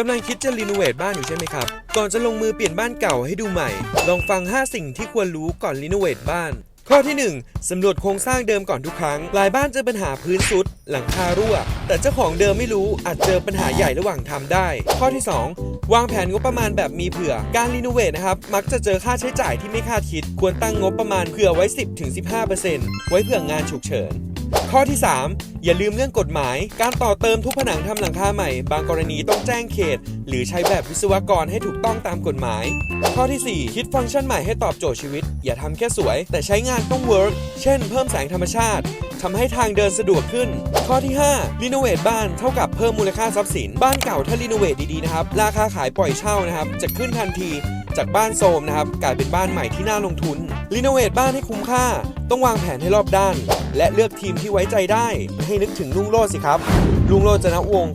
กำลังคิดจะรีโนเวทบ้านอยู่ใช่ไหมครับ ก่อนจะลงมือเปลี่ยนบ้านเก่าให้ดูใหม่ ลองฟัง 5 สิ่งที่ควรรู้ก่อนรีโนเวทบ้าน ข้อที่ 1 สำรวจโครงสร้างเดิมก่อนทุกครั้ง หลายบ้านเจอปัญหาพื้นซุด หลังคารั่ว แต่เจ้าของเดิมไม่รู้อาจเจอปัญหาใหญ่ระหว่างทำได้ ข้อที่ 2 วางแผนงบประมาณแบบมีเผื่อ การรีโนเวทนะครับ มักจะเจอค่าใช้จ่ายที่ไม่คาดคิด ควรตั้งงบประมาณเผื่อไว้ 10-15%ไว้เผื่องานฉุกเฉิน ข้อที่ 3 อย่าลืมเรื่องกฎหมาย การต่อเติมทุกผนังทำหลังคาใหม่ บางกรณีต้องแจ้งเขต หรือใช้แบบวิศวกรให้ถูกต้องตามกฎหมาย ข้อทีสี่ 4 คิดฟังก์ชันใหม่ให้ตอบโจทย์ชีวิต อย่าทำแค่สวย แต่ใช้งานต้องเวิร์กเช่น เพิ่มแสงธรรมชาติทำให้ทางเดินสะดวกขึ้น ข้อที่5รีโนเวทบ้านเท่ากับเพิ่มมูลค่าทรัพย์สิน บ้านเก่าถ้ารีโนเวทดีๆนะครับ ราคาขายปล่อยเช่านะครับ จะขึ้นทันที จากบ้านโทมนะครับ กลายเป็นบ้านใหม่ที่น่าลงทุนรีโนเวทบ้านให้คุ้มค่า ต้องวางแผนให้รอบด้าน และเลือกทีมที่ไว้ใจได้ ให้นึกถึงลุงโลดสิครับ ลุงโลดจนวงศ์